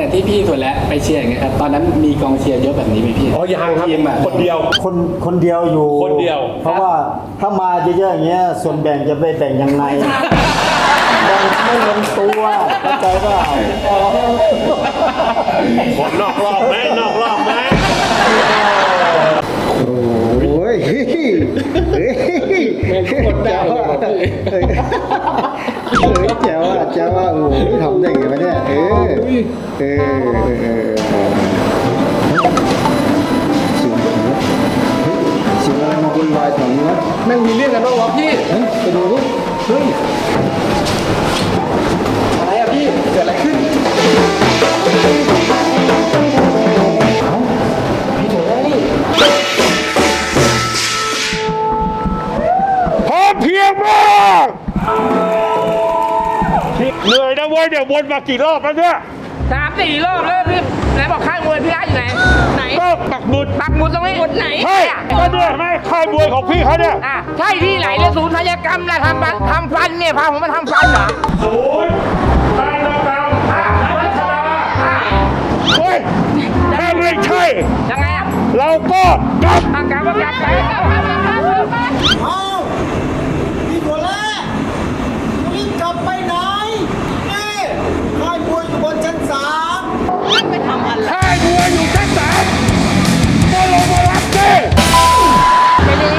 เนี่ยที่พี่ถั่วและไปเชียร์อย่างเงี้ยครับตอนนั้นมีกองเชียร์เยอะแบบนี้ไหมพี่ อ๋อยังครับทีมอะ คนเดียว คนคนเดียวอยู่คนเดียว เพราะว่าถ้ามาเยอะๆอย่างเงี้ยส่วนแบ่งจะไปแบ่งยังไงแบ่งไม่ลงตัวเข้าใจเปล่าคนนอกรอบไหมนอกรอบไหมโอ้ยเฮ้ยเฮ้ยกดได้เลยบอกพี่ เฮ้ยแจ๋วอะแจ๋วอะโอ้โหทำได้ไงวะ เนี่ยเออเออเออเสียงเฮ้ยเสียงอะไรมาวุ่นวายแถวนี้วะแม่งมีเรื่องกันบ้างวะพี่เฮ้ยไปดูดิเฮ้ยอะไรอะพี่เกิดอะไรขึ้นพร้อมเพียงมากเหนื่อยนะเว้ยเดี๋ยววนมากี่รอบแล้วเนี่ย สามสี่รอบแล้วพี่ไหนบอกค่ายมวยพี่อาร์ตอยู่ไหนไหนก็ปักหมุดปักหมุดตรงนี้หมุดไหนใช่ก็เนี่ยเห็นไหมค่ายมวยของพี่เขาเนี่ยอะใช่ที่ไหนเนี่ยศูนย์ศัลยกรรมนะทำฟันทำฟันเนี่ยพาผมมาทำฟันเหรอศูนย์ทางเราตามรัชดาเฮ้ยถ้าไม่ใช่ยังไงอะเราก็กลับอากลับก็กลับไปอ้าวพี่ตัวแรกรีบกลับไปไหนนี่ ค่ายมวยอยู่บนชั้นสามค่ายมวยอยู่ชั้นสามก็ลงมารับสิ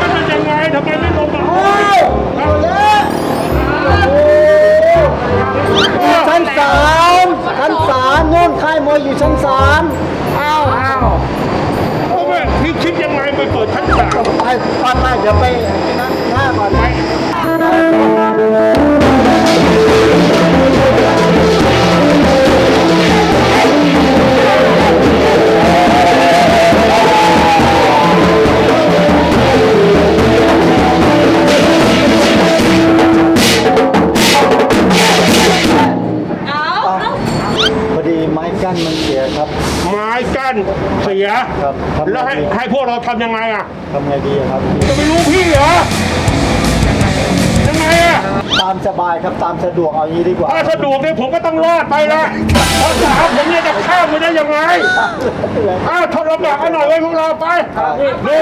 มันเป็นยังไงทำไมไม่ลงมาโอ้ยเอาเลยชั้นสามชั้นสามโน่นค่ายมวยอยู่ชั้นสามอ้าวอ้าวทำไมพี่คิดยังไงไปเปิดชั้นสามไปไปไปเดี๋ยวไปนั่งหน้าก่อนไป สียครับ ไม้กั้นเสีย ครับครับ แล้วให้ให้พวกเราทำยังไงอะ ทำไงดีครับจะไม่รู้พี่เหรอ ยังไงอะ ตามสบายครับตามสะดวกเอาอย่างนี้ดีกว่าถ้าสะดวกเนี่ยผมก็ต้องรอดไปละเพราะสามผมเนี่ยจะข้ามไปได้ยังไง อ้าวทนลำบากกันหน่อยไว้พวกเราไปเร็ว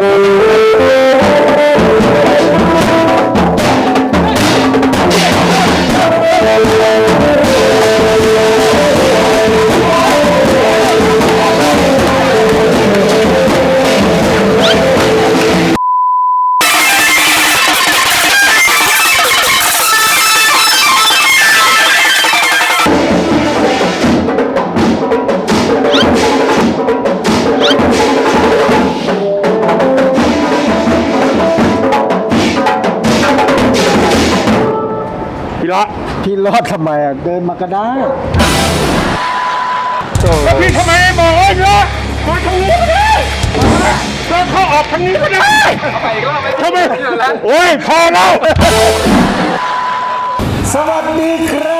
รอดทำไมอะเดินมาก็ได้แล้วพี่ทำไมไม่บอกเอ้ยเนาะมาทางนี้ก็ได้แล้วเข้าออกทางนี้ก็ได้ทำไมโอ้ยพอแล้ว สวัสดีครับ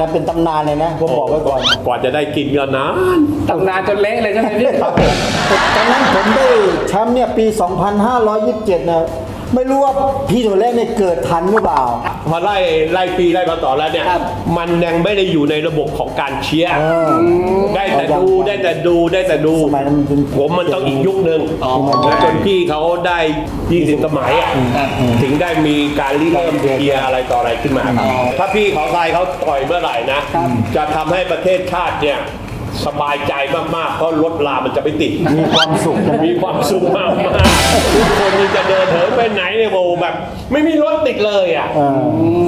นานนะเป็นตำนานเลยนะผมบอกไว้ก่อนกว่าจะได้กินเงินนะตำนานจนเละเลยใช่ไหมพี่ตอนนั้นผมได้แชมป์เนี่ยปี 2527นะ ไม่รู้ว่าพี่ถั่วแล้วเนี่ยเกิดทันหรือเปล่า พอไล่ไล่ปีไล่มาต่อแล้วเนี่ยมันยังไม่ได้อยู่ในระบบของการเชียร์เออได้แต่ดูได้แต่ดูได้แต่ดู สมัยนั้นมันเป็น ผมมันต้องอีกยุคหนึ่งแล้วจนพี่เขาได้ยี่สิบสมัยอะถึงได้มีการริเริ่มเชียร์อะไรต่ออะไรขึ้นมาถ้าพี่เขาทรายเขาต่อยเมื่อไหร่นะ จะทำให้ประเทศชาติเนี่ย สบายใจมากๆ เพราะรถลามันจะไม่ติด มีความสุขใช่ไหมมีความสุขมากมากๆทุกคนนี่จะเดินเหินไปไหนเนี่ยโอ้แบบ ไม่มีรถติดเลยอะเออ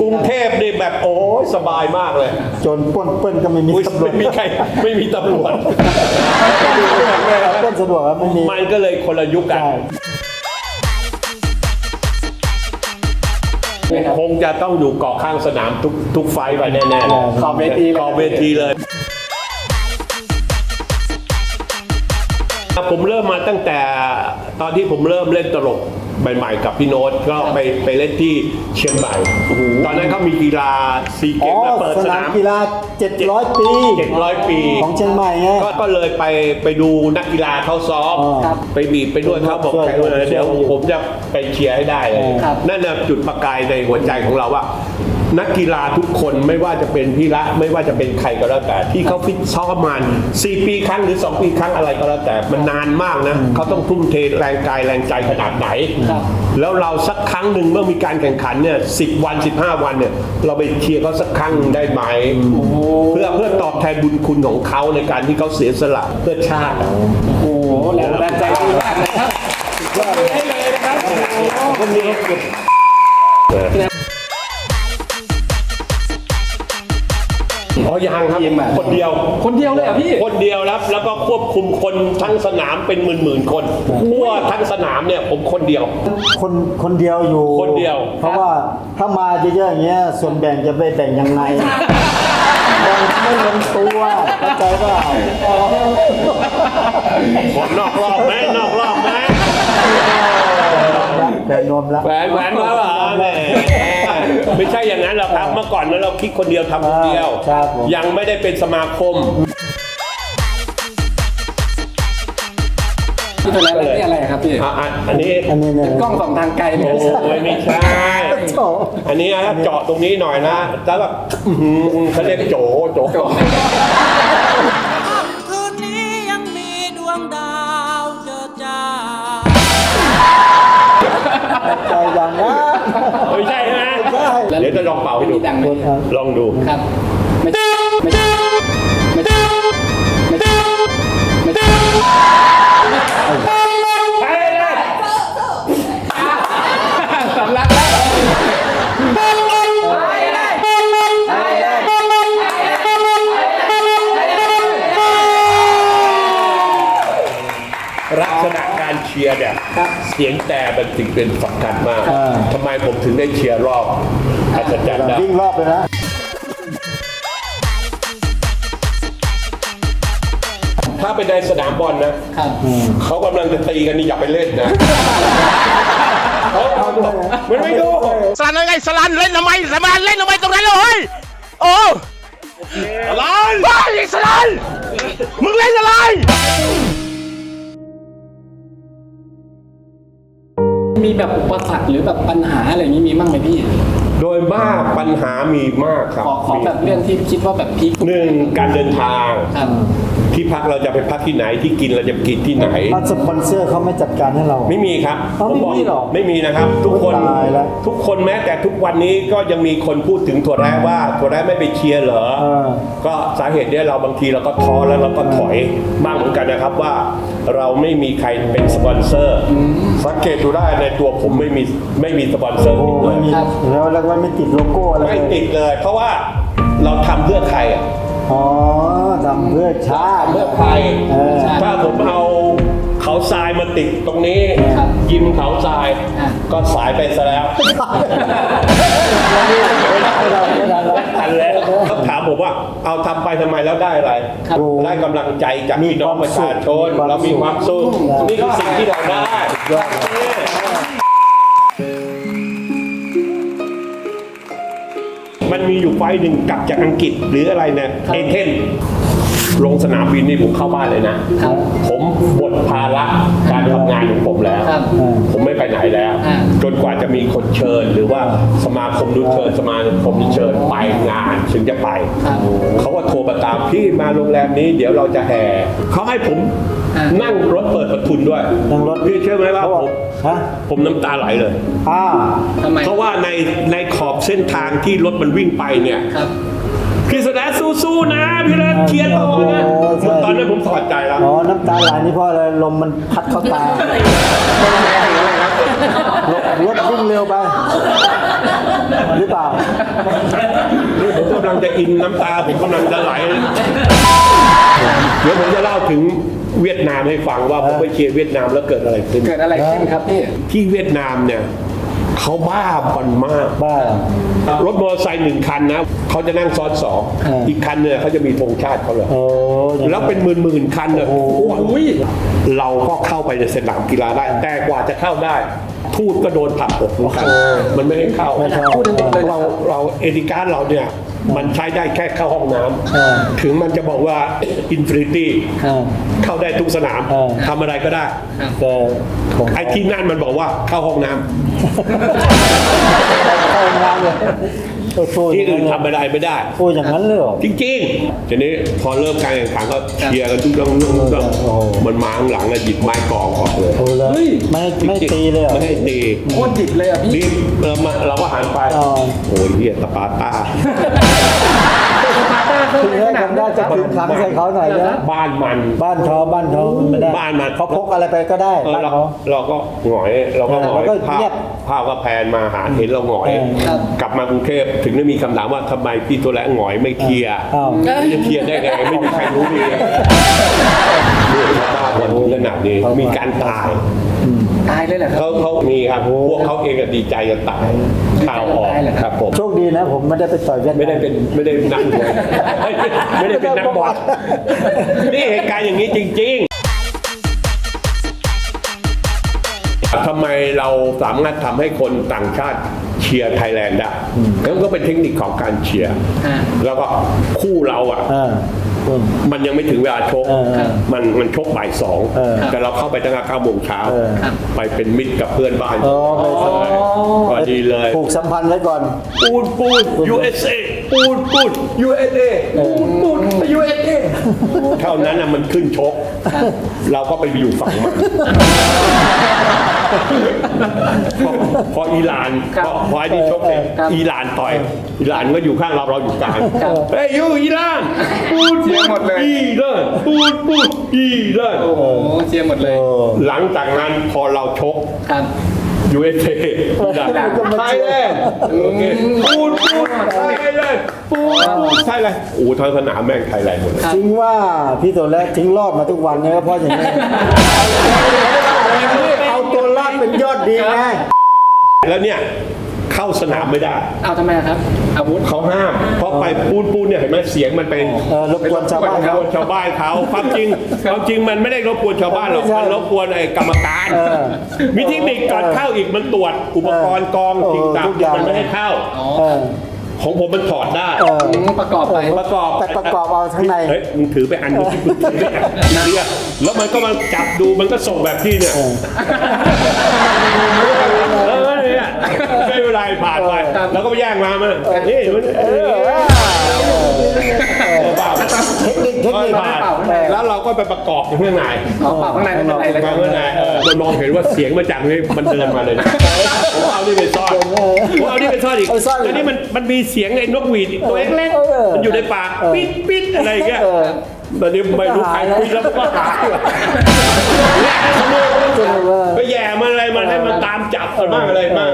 กรุงเทพนี่แบบโอ้ยสบายมากเลยจนป้นเปิ้นก็ไม่มีอุ๊ยตำรวจไม่มีใครไม่มีตำรวจเปิ้นสะดวกครับไม่มี มันก็เลยคนละยุคกัน ใช่ คงจะต้องอยู่เกาะข้างสนามทุกทุกไฟท์ไปแน่ๆเลยขอบเวทีเลย ขอบเวทีเลย ผมเริ่มมาตั้งแต่ตอนที่ผมเริ่มเล่นตลกใหม่ๆกับพี่โน้ตก็ไปไปเล่นที่เชียงใหม่ตอนนั้นเขามีกีฬาซีเกอ๋อมมาเปิดสสนานามมกีฬา 700 ปี 700 ปีของเชียงใหม่ไงก็ก็เลยไปไปดูนักกีฬาเขาซ้อมอ๋อครับไปบีบไปด้วยเขาบอกช่วยแข่งเลยช่วยเดี๋ยวผมจะไปเชียร์ให้ได้เลยครับนั่นน่ะจุดประกายในหัวใจของเราว่า นักกีฬาทุกคนไม่ว่าจะเป็นพี่ละไม่ว่าจะเป็นใครก็แล้วแต่ ที่เขาฟิตซ้อมมัน4ปีครั้งหรือ2ปีครั้งอะไรก็แล้วแต่มันนานมากนะเขาต้องทุ่มเทแรงกายแรงใจขนาดไหนครับแล้วเราสักครั้งหนึ่งเมื่อมีการแข่งขันเนี่ยสิวัน15วันเนี่ยเราไปเชียร์เขาสักครั้งหนึ่งได้ไหมเพื่อเพื่อตอบแทนบุญคุณของเขาในการที่เขาเสียสละเพื่อชาติโอ้โหแรงบันดาลใจดีมากเลยครับยอดเลยเลยนะครับโอ้โหคนนี้ อ๋อยังครับทีมอะคนเดียว คนเดียวเลยเหรอะพี่ คนเดียวครับ แล้วก็ควบคุมคนทั้งสนามเป็นหมื่นหมื่นๆคนทั่วทั้งสนามเนี่ยผมคนเดียว คนคนเดียวอยู่คนเดียว เพราะว่าถ้ามาเยอะๆอย่างเงี้ยส่วนแบ่งจะไปแบ่งยังไงแบ่งไม่ลงตัวเข้าใจเปล่าคนนอกรอบไหมนอกรอบไหมแบ่งนมแล้ว แหวนแหวนมาเหรอแหม ไม่ใช่อย่างนั้นหรอกครับ เมื่อก่อนนั้นเราคิดคนเดียวทำคนเดียว ครับผม ยังไม่ได้เป็นสมาคม พี่ตัวแล้วนี่อะไรครับพี่อะอะอันนี้ อันนี้เนี่ยกล้องสองทางไกลเลยโอ้ยไม่ใช่โอ้อันนี้นะเจาะตรงนี้หน่อยนะ แล้วแบบอื้อหือเขาเรียกโจโจ ช่เดี๋ยวจะลองเป่าให้ดูมีดังไหมลองดู ครับ ไม่ใช่ไม่ใช่ไม่ใช่ไม่ใช่ไม่ใช่ ลักษณะการเชียร์เนี่ยเสียงแต่มันถึงเป็นสำคัญมากอ่า ทำไมผมถึงได้เชียร์รอบอัศจรรย์ได้วิ่งรอบเลยนะ ถ้าไปในสนามบอลนะ ครับเขากำลังจะตีกันนี่อย่าไปเล่นนะเขามันไม่ดูสลันยังไงสลันเล่นทำไมสลันเล่นทำไมตรงนั้นเลยเฮ้ยโอ้อะไรบ้าไอ้สลันมึงเล่นอะไร มีแบบอุปสรรคหรือแบบปัญหาอะไรนี้มีบ้างไหมพี่ โดยมากปัญหามีมากครับขอขอแบบเรื่องที่คิดว่าแบบพีคหนึ่งการเดินทาง ครับที่พักเราจะไปพักที่ไหนที่กินเราจะกินที่ไหนเอาสปอนเซอร์เขาไม่จัดการให้เรา ไม่มีครับเอ้าผมบไม่มีหรอไม่มีนะครับ ทุกคนตายแล้ว ทุกคนแม้แต่ทุกวันนี้ก็ยังมีคนพูดถึงถั่วแระว่าถั่วแระไม่ไปเชียร์เหรอ เออ ก็สาเหตุเนี้ยเราบางทีเราก็ท้อแล้วเราก็ถอยบ้างเหมือนกันนะครับว่า เราไม่มีใครเป็นสปอนเซอร์ สังเกตดูได้ในตัวผมไม่มีไม่มีสปอนเซอร์โอ้เลไม่ยมีแล้วแล้วก็ไม่ติดโลโก้อะไรไม่เลยติดเลย เพราะว่าเราทำเพื่อใครอะอ๋อทำเพื่อชาติเพื่อใครเออถ้าผมเอาเขาทรายมาติดตรงนี้ ครับยิมเขาทราย อะ ก็สายไปซะแล้วไม่ได้ไม่ได้ไม่ได้ทันแล้วเขาถามผมว่า เอาทำไปทำไมแล้วได้อะไรครับ ได้กำลังใจจากพี่น้องประชาชนมีความสุขเรามีความสุขครับนี่คือสิ่งที่เราได้ ยอดเลย มันมีอยู่ไฟล์หนึ่งกลับจากอังกฤษหรืออะไรเนี่ยเอเธนส์ ลงสนามบินนี่ผมเข้าบ้านเลยนะ ครับ ผมหมดภาระการทำงานของผมแล้ว ครับ ผมไม่ไปไหนแล้ว อ่า จนกว่าจะมีคนเชิญ หรือว่าสมาคมดูเชิญสมาคมดูเชิญไปงานถึงจะไป ครับเขาก็โทรมาตามพี่มาโรงแรมนี้เดี๋ยวเราจะแห่เขาให้ผมอ่านั่งรถเปิดประทุนด้วยนั่งรถ พี่เชื่อไหมว่าเขาผบอกมฮะผมน้ำตาไหลเลย อ่า ทำไม เพราะว่าในในขอบเส้นทางที่รถมันวิ่งไปเนี่ย ครับ พี่แสดงสู้ๆนะพี่แสดงเชียร์ต่อนะโอ้ใช่ตอนนั้นผมถอดใจแล้ว อ๋อ น้ำตาไหลนี่เพราะอะไรลมมันพัดเข้าตารถวิ่งเร็วไป หรือเปล่า นี่ผมกำลังจะอินน้ำตาผมกำลังจะไหล เดี๋ยวผมจะเล่าถึงเวียดนามให้ฟังว่าผมไปเชียร์เวียดนามแล้วเกิดอะไรขึ้น เกิดอะไรขึ้นครับพี่ ที่เวียดนามเนี่ย เขาบ้าบอลมากบ้า รถมอเตอร์ไซค์หนึ่งคันนะเขาจะนั่งซ้อนสองเอออีอีกคันเนี่ยเขาจะมีธงชาติเขาเลย โอ้อย่างนั้น แล้วเป็นหมื่นหมื่นๆคันเนี่ยโอ้โห โอ้ยเราก็เข้าไปในสนามกีฬาได้ แต่กว่าจะเข้าได้ทูตก็โดนผลักอกเหมือนกันมันไม่ได้เข้าไม่เข้าเราเราเอติการเราเนี่ยมันใช้ได้แค่เข้าห้องน้เออำถึงมันจะบอกว่า อินฟินิตี้อ่าเข้าได้ทุกสนามเออ ทำอะไรก็ได้แต่ของไอ้ที่นั่นมันบอกว่าเข้าห้องน้ำ เข้าห้องน้ำเลย เออพูดที่อื่นย่างทำอะไรไม่ได้พูดอย่างนั้นเลยเหรอจริงๆทีนี้พอเริ่มการแข่งขันก็เชียร์กันทุกเรื่องทุกเรื่องโอ้โหมันมาข้างหลังแล้วหยิบไม้กองออกเลยโอ้เลยไม่ไม่ตีเลยเหรอไม่ให้ตีโคตรดิบเลยอะพี่นี่เรามาเราก็หันไปอ๋อโอ้ยเฮียตะปาต้า คือให้ทำได้จะคืนครั้งใส่เขาหน่อยนะบ้านมัน บ้านเขาบ้านเขาไม่ได้บ้านมันเขาพกอะไรไปก็ได้เออบ้านเราเขา เราก็หงอยเราก็หงอยแล้วก็ภาเงีพบภาพก็แพนมาหาเห็นเราหงอย เออครับ กลับมากรุงเทพถึงได้มีคำถามว่าทำไมพี่ตัวแหลหงอยไม่เคลียร์อ้าว จะเคลียร์ได้ไงไม่มีใครรู้ดีดูชาวบ้านวันนี้ขนาดนี้มีการตาย ตายเลยเหรอครับ เขาเขามีครับ พวกเขาเองก็ดีใจกันตายข่าวออกตายเหรอครับผม โชค นะ ผมไม่ได้ไปต่อยเวียดนาม ไม่ได้เป็นไม่ได้นักมวยไม่ได้เป็นนักบอลนี่เหตุการณ์อย่างนี้จริง ๆทำไมเราสามารถทำให้คนต่างชาติเชียร์ไทยแลนด์ได้แล้วก็เป็นเทคนิคของการเชียร์อ่าแล้วก็คู่เราอะอ่าอื มมันยังไม่ถึงเวลาชกเออเออมันมันชกบ่ายสองเออแต่เราเข้าไปตั้งแต่เก้าโมงเช้าเออ ไปเป็นมิตรกับเพื่อนบ้านอ๋อไปสมัยพอดีเลย ผูกสัมพันธ์ไว้ก่อน ปูนปูน USA ปูนปูน USA ปูนปูน USA เท่านั้นนะมันขึ้นชก เราก็ไปอยู่ฝั่งมันพอพออิหร่านพอพอไอ้นี่ชกเนี่ยอิหร่านต่อยอิหร่านก็อยู่ข้างเราเราอยู่กลางเฮ้ยยูอิหร่านปูนเชีปูยร์หมดเลย อิหร่านปูนปูนอิหร่านโอ้โหเชียร์หมดเลยโอ้หลังจากนั้นพอเราชก ครับ USA ไทยแลนด์โอเคปูนปูนไทยแลนด์ปูนปูนไทยแลนด์โอ้ทั้งสนามแม่งไทยแลนด์หมดเลยถึงว่าพี่ตัวแรกทิ้งรอดมาทุกวันเนี่ยก็เพราะอย่างนี้เอาตัวรอดเป็นยอดดีไงแล้วเนี่ย เข้าสนามไม่ได้ เอาทำไมอะครับอาวุธ เขาห้ามเพราะไปปูนปูนเนี่ยเห็นไหมเสียงมันเป็นเออรบกวนชาวบ้านรบเขากวนชาวบ้านเขาความจริงความจริงมันไม่ได้รบกวนชาวบ้านหรอกไม่ใช่มันรบกวนไอ้กรรมการเออมีเทคนิคก่อนเข้าอีกมันตรวจอุปกรณ์กองเออสิ่งต่างทุกอย่าง มันไม่ให้เข้าเออของผมมันถอดได้ เออประกอบไป ประกอบแต่ประกอบเอาข้างใน เฮ้ยมึงถือไปอันนึงมึงถือไปอันนึงเนี่ยแล้วมันก็มาจับดูมันก็ส่งแบบที่เนี่ยเออเนี่ย ไม่เป็นไรผ่านไปแล้วก็ไปแย่งมามันนี่มันเออบ้าเทคนิคเทคนิคผ่านเออแล้วเราก็ไปประกอบอยู่ข้างในเอาเปล่าข้างในไม่เป็นไรเลยข้างในเออมันมองเห็นว่าเสียงมาจากนี่มันเดินมาเลยนะผมเอานี่ไปซ่อนผมเอานี่ไปซ่อนอีกเอาซ่อนเลยแล้วนี่มันมันมีเสียงไอ้นกหวีดอีกตัวเล็กเออ ๆมันอยู่ในปากเออปิดปิดอะไรอย่างเงี้ย เออ ตอนนี้ไม่รู้ใครหายแล้วปิดแล้วก็หายเนี่ยขโมยไปแย่มันอะไรมันให้มันตามจับกันบ้างอะไรบ้าง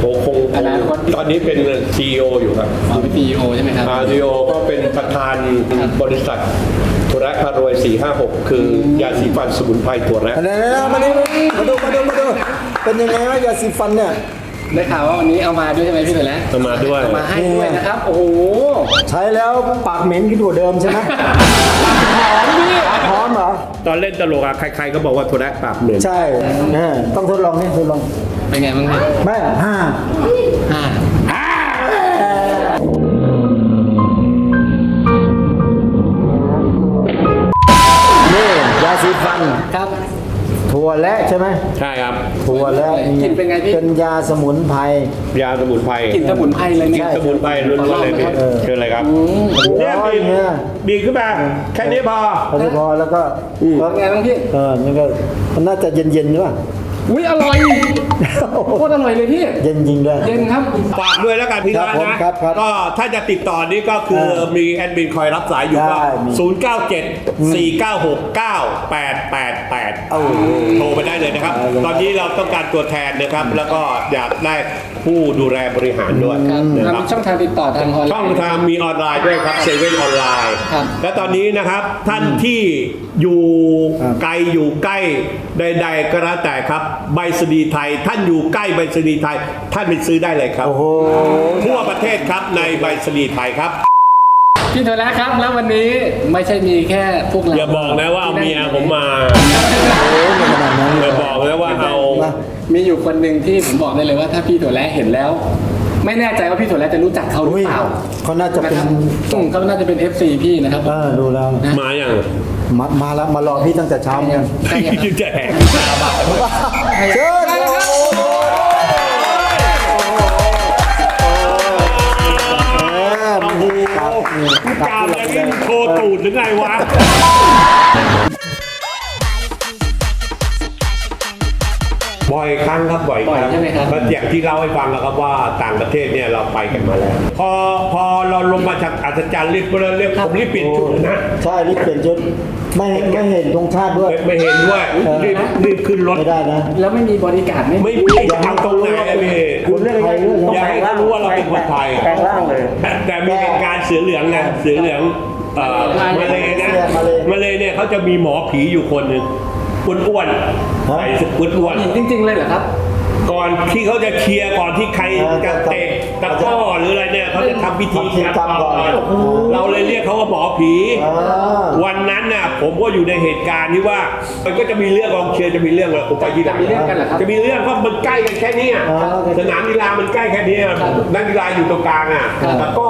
โอ้คงอนาคต ตอนนี้เป็น CEO อยู่ครับ อ๋อเป็น CEO ใช่ไหมครับอาริโอก็เป็นประธานบริษัทตัวแรกพารวย 456 คือยาสีฟันสมุนไพรตัวแรกเดี๋ยวๆมาดูมาดูมาดูมาดูเป็นยังไงวะยาสีฟันเนี่ย ได้ข่าวว่าวันนี้เอามาด้วยใช่ไหมพี่ตัวแล้วเอามาด้วย เอามาให้ด้วยนะครับ โอ้โห ใช้แล้วปากเหม็นขึ้นกว่าเดิมใช่ไหมหอมพี่หอมเหรอ ตอนเล่นตลกอะใครๆก็บอกว่าตัวแรกปากเหม็นใช่เออต้องทดลองนี่ทดลองเป็นไงบ้างพี่แม่ห้าอ่า ถั่วและใช่ไหมใช่ครับถั่วและกลิ่นเป็นไงพี่ เป็นยาสมุนไพร ยาสมุนไพรกลิ่นสมุนไพรเลยกิเนี่นยสมุนไพรล้วนๆเลยพี่เออ เชิญเลยครับเนี่ยร้อยบีบเนี่ย บีบขึ้นมาแค่นี้พอ พอที่พอแล้วก็เป็นไงบ้างพี่ เออนี่ก็มันน่าจะเย็นเย็นๆหรือเปล่า อุ้ยอร่อยโคตรอร่อยเลยพี่ เย็นจริงด้วย เย็นครับ ฝากด้วยแล้วกันพี่ครับร้านผมนะครับครับก็ถ้าจะติดต่อนี่ก็คือเออมีแอดมินคอยรับสายอยู่ได้ก็มี 0 9 7 4 9 6 9 8 8 8โอ้โทรไปได้เลยนะครับ เอาเลยตอนนี้เราต้องการตัวแทนนะครับ แล้วก็อยากได้ผู้ดูแลบริหารด้วยครับนะเราครับ มีช่องทางติดต่อทางออนไลน์ ช่องทางมีออนไลน์ด้วยครับเซเว่นออนไลน์ครับ และตอนนี้นะครับท่านที่อยู่ไกลอยู่ใกล้ใด ๆ ก็แล้วแต่ครับใบสนีย์ไทยท่านอยู่ใกล้ใบสนีย์ไทย ท่านไปซื้อได้เลยครับ โอ้โห ทั่วประเทศครับในใบสนีย์ไทยครับ พี่โทรแล้วครับแล้ววันนี้ไม่ใช่มีแค่พวกเราอย่าบอกนะว่าเอาเมียผมมาโอ้ยไม่ขนาดนั้นเลอย่ายบอกนะว่าเอานะมีอยู่คนหนึ่งที่ผมบอกได้เลยว่าถ้าพี่โทรแล้วเห็นแล้ว ไม่แน่ใจว่าพี่โทรแล้วจะรู้จักเขาหรืออุ้ยเปล่าเขาน่าจะนะเป็น ครับอืมเขาน่าจะเป็น FC พี่นะครับ เออดูแล้วมาอย่างมามาแล้วมารอพี่ตั้งแต่เช้าเนี่ยใช่ครับ จะแหก เชิญ นี่คการับรอะไรนี่โชว์ตูดหรือไงวะ บ่อยครั้งครับบ่อยคบ่อยรั้งใช่ไหมครับ ก็อย่างที่เล่าให้ฟังแล้วครับว่าต่างประเทศเนี่ยเราไปกันมาแล้ว พอพอเราลงมาจากอัศจรรย์รีบเรียกผมรีบเปลี่ยนชุดเลยนะ ใช่รีบเปลี่ยนชุดไม่ไม่เห็นธงชาติด้วย ไม่ไม่เห็นด้วยรีบรีบขึ้นรถ ไม่ได้นะ แล้วไม่มีบริการไม่ไม่มีจะเอาตรงไหนอะพี่คุณเรื่องไทยเรื่องอย่าให้เขารู้ว่าเราเป็นคนไทย แปลงร่างเลย แต่แต่มีเหตุการณ์เสือเหลืองนะเสือเหลืองเอ่อมาเลยนะมาเลมาเลยเนี่ยเขาจะมีหมอผีอยู่คนหนึ่ง อ้วนๆฮะใส่อ้วนๆจริงๆเลยเหรอครับก่อนที่เขาจะเคลียร์ก่อนที่ใครจะ เตะตะกร้อหรืออะไรเนี่ยเขาจะทำพิธีทำพิธีกรรมก่อนเราเลยเรียกเขาว่าหมอผีอ่าวันนั้นน่ะผมก็อยู่ในเหตุการณ์ที่ว่า มันก็จะมีเรื่องกองเชียร์จะมีเรื่องอะไรผมไปที่หลังจะมีเรื่องกันเหรอครับจะมีเรื่องเพราะมันใกล้กันแค่เนี้ยอ่าสนามกีฬามันใกล้แค่เนี้ยนักกีฬาอยู่ตรงกลางอะครับแล้วก็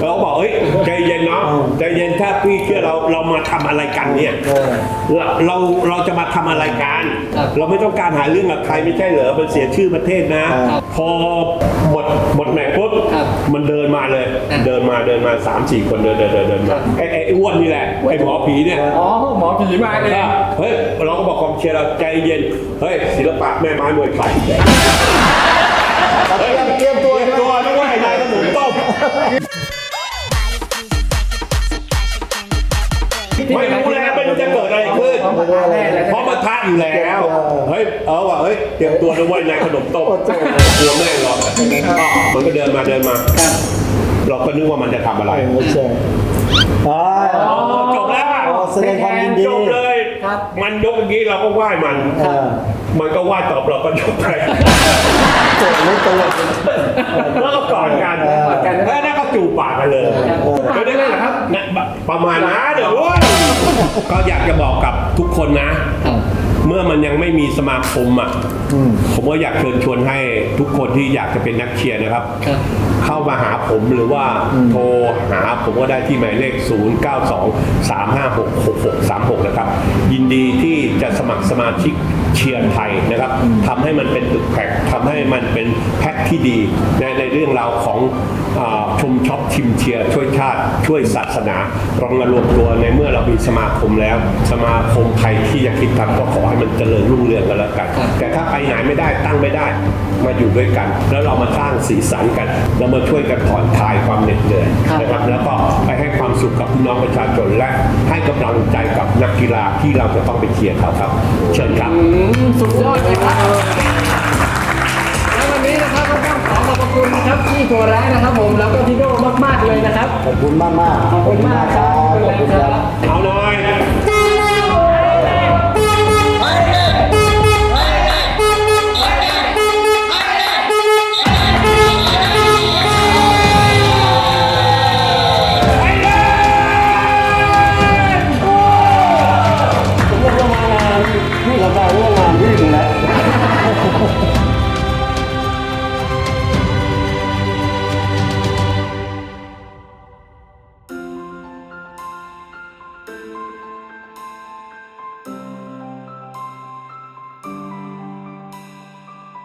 เราก็บอกเฮ้ยใจเย็นเนาะใจเย็นถ้าพี่เชื่อเราเรามาทำอะไรกันเนี่ยเออเราเราเราจะมาทำอะไรกันครับเราไม่ต้องการหาเรื่องกับใครไม่ใช่เหรอมันเสียชื่อประเทศนะครับพอหมดหมดแมตช์ปุ๊บครับมันเดินมาเลย อะเดินมาเดินมาสามสี่คนเดินเดินเดินเดินครัมาบไอ้ไอ้ไอ้อ้วนนี่แหละไอ้หมอผีเนี่ย อ๋อหมอผีมาเลย เฮ้ยเราก็บอกกองเชียร์เราใจเย็น เฮ้ยศิลปะแม่ไม้มวยไทยเตรียมเตรียมตัวเตรียมตัวนะเว่าไอ้นายขนมต้ม ไม่รู้แล้วไม่รู้จะเกิดอะไรขึ้นของประธานแน่เลยเพราะมาทะอยู่แล้ว เฮ้ย เออว่ะ เฮ้ย เตรียมตัวนะเว่านายขนมต้มกลัวแม่งหรอกก็มันก็เดินมาเดินมา เราก็นึกว่ามันจะทำอะไรโอเคอ่าอ๋อจบแล้วอ๋อแสดงความยินดีจบเลยครับมันยกอย่างนี้เราก็ไหว้มันอ่ามันก็ไหว้ตอบเราก็ยกไปโจทย์ไม่ตลกแล้วก็กอดกัน เออแล้วนั่นก็จูบปากกันเลยเออไม่ได้เลยเหรอครับนะประมาณนะเดี๋ยวเว้ยก็อยากจะบอกกับทุกคนนะครับเมื่อมันยังไม่มีสมาคมอะอืมผมก็อยากเชิญชวนให้ทุกคนที่อยากจะเป็นนักเชียร์นะครับครับ เข้ามาหาผมหรือว่าโทรหาผมก็ได้ที่หมายเลข 0 9 2 3 5 6 6 6 3 6 นะครับ ยินดีที่จะสมัครสมาชิก เชียร์ไทยนะครับทำให้มันเป็นตึกแพ็คทำให้มันเป็นแพ็คที่ดีในในเรื่องราวของอาชมช็อปชิมเชียร์ช่วยชาติช่วยศาสนาเรามารวมตัวในเมื่อเรามีสมาคมแล้ว สมาคมใครที่อยากคิดทำก็ขอให้มันเจริญรุ่งเรืองกันแล้วกัน แต่ถ้าไปไหนไม่ได้ตั้งไม่ได้มาอยู่ด้วยกัน แล้วเรามาสร้างสีสันกันแล้วมาช่วยกันผ่อนคลายความเหน็ดเหนื่อยครับนะครับแล้วก็ไปให้ความสุขกับพี่น้องประชาชนและให้กำลังใจกับนักกีฬาที่เราจะต้องไปเชียร์เขาครับ เชิญครับอืมสุดยอดเลยครับแล้ววันนี้นะครับก็ต้องขอขอบพระคุณนะครับพี่โทแร้นะครับ ผมแล้วก็พี่โดมากๆเลยนะครับ ขอบคุณมากมากๆขอบคุณมากครับขอบคุณครับ เอาหน่อย